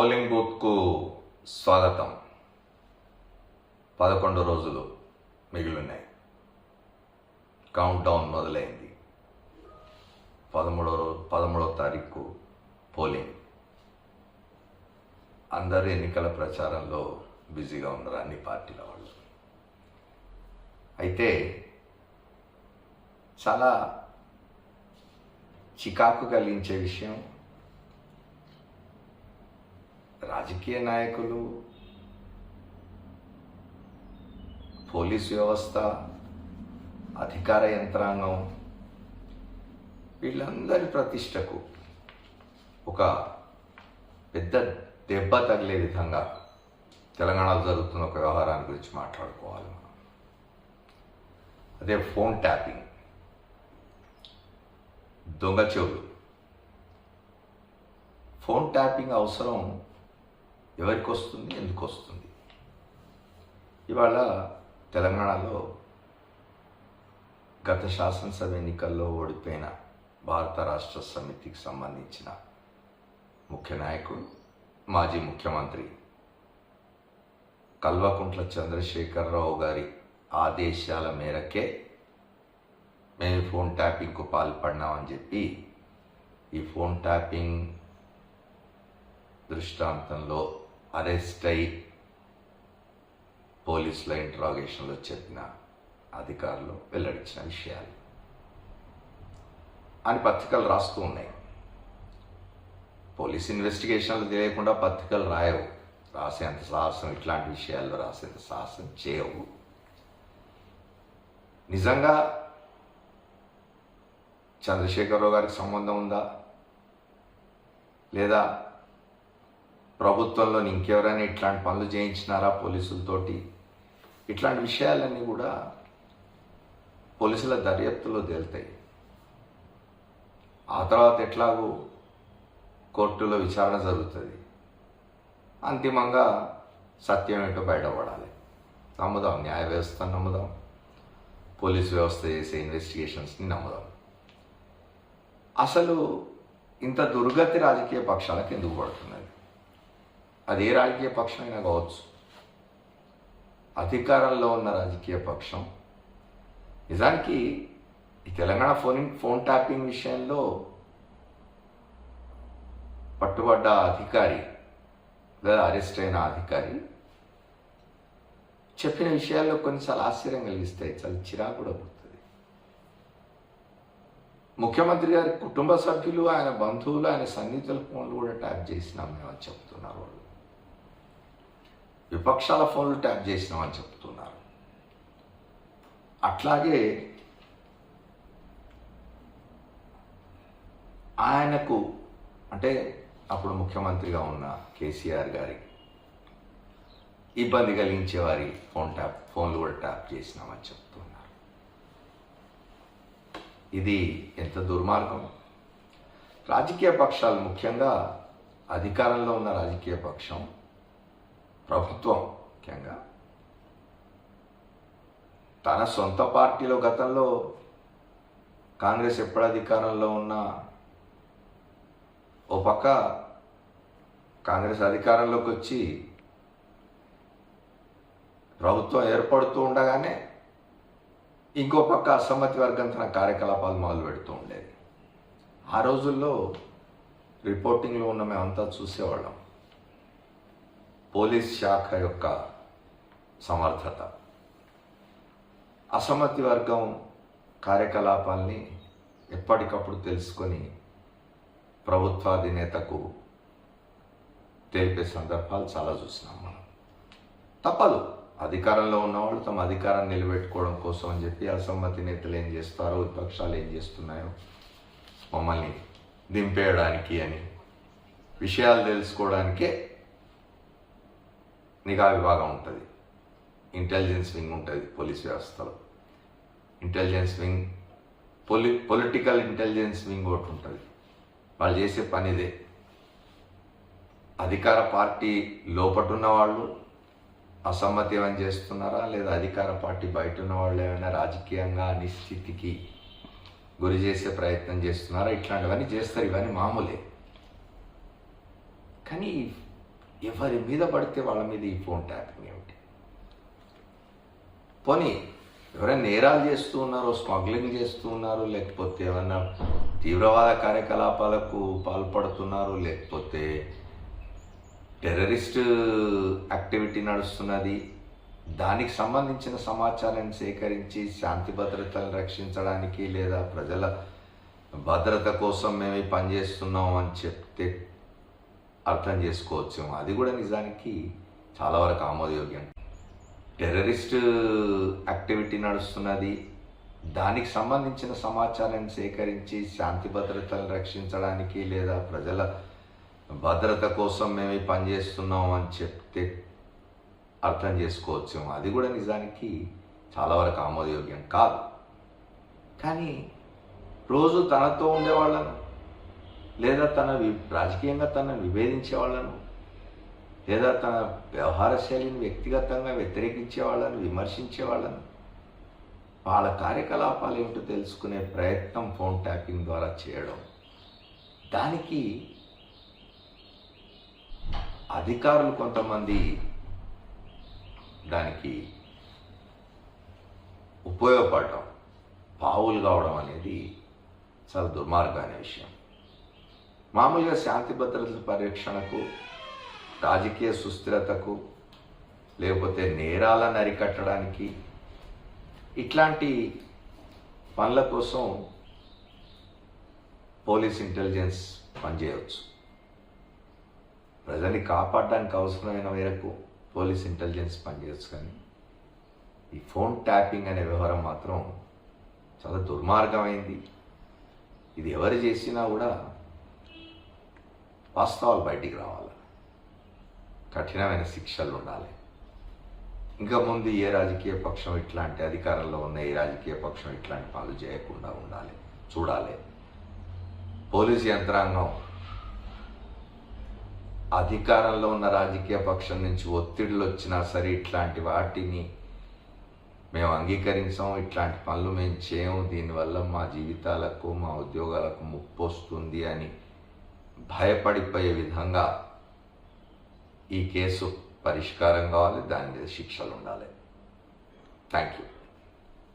Polling బూత్కు స్వాగతం. పదకొండు రోజులు మిగిలినాయి కౌంట్ డౌన్ మొదలైంది. పదమూడో రోజు పదమూడో తారీఖు పోలింగ్. అందరు ఎన్నికల ప్రచారంలో బిజీగా ఉన్నారు అన్ని పార్టీల వాళ్ళు? అయితే చాలా చికాకు కలిగించే విషయం రాజకీయ నాయకులు పోలీస్ వ్యవస్థ అధికార యంత్రాంగం వీళ్ళందరి ప్రతిష్టకు ఒక పెద్ద దెబ్బ తగిలే విధంగా తెలంగాణలో జరుగుతున్న ఒక వ్యవహారాన్ని గురించి మాట్లాడుకోవాలి అదే ఫోన్ ట్యాపింగ్. దొంగ చెవులు. ఫోన్ ట్యాపింగ్ అవసరం ఎవరికి వస్తుంది ఎందుకు వస్తుంది ఇవాళ తెలంగాణలో గత శాసనసభ ఎన్నికల్లో ఓడిపోయిన భారత రాష్ట్ర సమితికి సంబంధించిన ముఖ్య నాయకుడు మాజీ ముఖ్యమంత్రి కల్వకుంట్ల చంద్రశేఖరరావు గారి ఆదేశాల మేరకే మేము ఫోన్ ట్యాపింగ్కు పాల్పడినామని చెప్పి ఈ ఫోన్ ట్యాపింగ్ దృష్టాంతంలో అరెస్ట్ అయి పోలీసుల ఇంట్రాగేషన్లో చెప్పిన అధికారులు వెల్లడించిన విషయాలు. అని పత్రికలు రాస్తూ ఉన్నాయి. పోలీస్ ఇన్వెస్టిగేషన్లు తెలియకుండా పత్రికలు రాయవు. రాసేంత సాహసం ఇట్లాంటి విషయాల్లో రాసేంత సాహసం చేయవు. నిజంగా చంద్రశేఖరరావు గారికి సంబంధం ఉందా? లేదా ప్రభుత్వంలో ఇంకెవరైనా ఇట్లాంటి పనులు చేయించినారా పోలీసులతోటి? ఇట్లాంటి విషయాలన్నీ కూడా పోలీసుల దర్యాప్తులో తేలుతాయి. ఆ తర్వాత ఎట్లాగూ కోర్టులో విచారణ జరుగుతుంది. అంతిమంగా సత్యం ఏంటో బయటపడాలి. నమ్ముదాం న్యాయ వ్యవస్థను నమ్ముదాం. పోలీస్ వ్యవస్థ చేసే ఇన్వెస్టిగేషన్స్ని నమ్ముదాం. అసలు ఇంత దుర్గతి రాజకీయ పక్షాలకు ఎందుకు పడుతుంది? అది ఏ రాజకీయ పక్షమైనా కావచ్చు. అధికారంలో ఉన్న రాజకీయ పక్షం. నిజానికి ఈ తెలంగాణ ఫోన్ ఫోన్ ట్యాపింగ్ విషయంలో పట్టుబడ్డ అధికారి లేదా అరెస్ట్ అయిన అధికారి చెప్పిన విషయాల్లో కొన్నిసార్లు ఆశ్చర్యం కలిగిస్తాయి. చాలా చిరాకు కూడా పుడుతుంది. ముఖ్యమంత్రి గారి కుటుంబ సభ్యులు ఆయన బంధువులు ఆయన సన్నిహితుల ఫోన్లు కూడా ట్యాప్ చేసినాం మేము చెప్తున్నారు వాళ్ళు? విపక్షాల ఫోన్లు ట్యాప్ చేసినామని చెప్తున్నారు. అట్లాగే ఆయనకు అంటే అప్పుడు ముఖ్యమంత్రిగా ఉన్న కేసీఆర్ గారికి ఇబ్బంది కలిగించే వారి ఫోన్ ట్యాప్ ఫోన్లు కూడా ట్యాప్ చేసినామని చెప్తున్నారు. ఇది ఎంత దుర్మార్గం. రాజకీయ పక్షాలు ముఖ్యంగా అధికారంలో ఉన్న రాజకీయ పక్షం ప్రభుత్వం ముఖ్యంగా. తన సొంత పార్టీలో గతంలో కాంగ్రెస్ ఎప్పుడు అధికారంలో ఉన్నా ఓ పక్క కాంగ్రెస్ అధికారంలోకి వచ్చి ప్రభుత్వం ఏర్పడుతూ ఉండగానే ఇంకో పక్క అసమ్మతి వర్గం తన కార్యకలాపాలు మొదలు పెడుతూ ఉండేది. ఆ రోజుల్లో రిపోర్టింగ్లో ఉన్న మేమంతా చూసేవాళ్ళం. పోలీస్ శాఖ యొక్క సమర్థత. అసమ్మతి వర్గం కార్యకలాపాల్ని ఎప్పటికప్పుడు తెలుసుకొని ప్రభుత్వాధినేతకు తెలిపే సందర్భాలు చాలా చూసినాం మనం. తప్పదు. అధికారంలో ఉన్నవాళ్ళు తమ అధికారాన్ని నిలబెట్టుకోవడం కోసం అని చెప్పి అసమ్మతి నేతలు ఏం చేస్తారో విపక్షాలు ఏం చేస్తున్నాయో మమ్మల్ని దింపేయడానికి అని విషయాలు తెలుసుకోవడానికే నిఘా విభాగం ఉంటుంది. ఇంటెలిజెన్స్ వింగ్ ఉంటుంది పోలీస్ వ్యవస్థలో. ఇంటెలిజెన్స్ వింగ్ పొలి పొలిటికల్ ఇంటెలిజెన్స్ వింగ్ ఒకటి ఉంటుంది. వాళ్ళు చేసే పనిదే అధికార పార్టీ లోపటున్న వాళ్ళు అసమ్మతి ఏమైనా చేస్తున్నారా లేదా అధికార పార్టీ బయట ఉన్న వాళ్ళు ఏమైనా రాజకీయంగా అనిశ్చితికి గురి చేసే ప్రయత్నం చేస్తున్నారా? ఇట్లాంటివన్నీ చేస్తారు. ఇవన్నీ మామూలే. కానీ ఎవరి మీద పడితే వాళ్ళ మీద ఈ ఫోన్ ట్యాపింగ్ ఏమిటి? పోనీ ఎవరైనా నేరాలు చేస్తూ ఉన్నారో స్మగ్లింగ్ చేస్తూ ఉన్నారు లేకపోతే ఏమన్నా తీవ్రవాద కార్యకలాపాలకు పాల్పడుతున్నారు లేకపోతే టెర్రరిస్ట్ యాక్టివిటీ నడుస్తున్నది దానికి సంబంధించిన సమాచారాన్ని సేకరించి శాంతి భద్రతలను రక్షించడానికి లేదా ప్రజల భద్రత కోసం మేము పనిచేస్తున్నాం పని చేస్తున్నాం అని చెప్తే అర్థం చేసుకోవచ్చు. అది కూడా నిజానికి చాలా వరకు ఆమోదయోగ్యం. టెర్రరిస్ట్ యాక్టివిటీ నడుస్తున్నది. దానికి సంబంధించిన సమాచారాన్ని సేకరించి శాంతి భద్రతలు రక్షించడానికి లేదా ప్రజల భద్రత కోసం మేము పనిచేస్తున్నాం పని చేస్తున్నాం అని చెప్తే అర్థం చేసుకోవచ్చు. అది కూడా నిజానికి చాలా వరకు ఆమోదయోగ్యం కాదు. కానీ రోజు తనతో ఉండేవాళ్ళను లేదా తన వి రాజకీయంగా తనను విభేదించే వాళ్ళను లేదా తన వ్యవహార శైలిని వ్యక్తిగతంగా వ్యతిరేకించే వాళ్ళను విమర్శించే వాళ్ళను వాళ్ళ కార్యకలాపాలు ఏమిటో తెలుసుకునే ప్రయత్నం ఫోన్ ట్యాపింగ్ ద్వారా చేయడం. దానికి అధికారులు కొంతమంది దానికి ఉపయోగపడటం పావులు కావడం అనేది చాలా దుర్మార్గమైన విషయం. మామూలుగా శాంతి భద్రతల పరిరక్షణకు రాజకీయ సుస్థిరతకు లేకపోతే నేరాలను అరికట్టడానికి ఇట్లాంటి పనుల కోసం పోలీస్ ఇంటెలిజెన్స్ పనిచేయవచ్చు ప్రజల్ని కాపాడడానికి అవసరమైన మేరకు పోలీస్ ఇంటెలిజెన్స్ పనిచేయచ్చు కానీ ఈ ఫోన్ ట్యాపింగ్ అనే వ్యవహారం మాత్రం చాలా దుర్మార్గమైంది. ఇది ఎవరు చేసినా కూడా వాస్తవాలు బయటికి రావాలి. కఠినమైన శిక్షలు ఉండాలి. ఇంకా ముందు ఏ రాజకీయ పక్షం ఇట్లాంటి అధికారంలో ఉన్న ఏ రాజకీయ పక్షం ఇట్లాంటి పనులు చేయకుండా ఉండాలి చూడాలి. పోలీసు యంత్రాంగం అధికారంలో ఉన్న రాజకీయ పక్షం నుంచి ఒత్తిడులు వచ్చినా సరే ఇట్లాంటి వాటిని మేము అంగీకరించాం ఇట్లాంటి పనులు మేము చేయము. దీనివల్ల మా జీవితాలకు మా ఉద్యోగాలకు ముప్పు వస్తుంది అని భయపడిపోయే విధంగా ఈ కేసు పరిష్కారం కావాలి దాని మీద శిక్షలు ఉండాలి. Thank you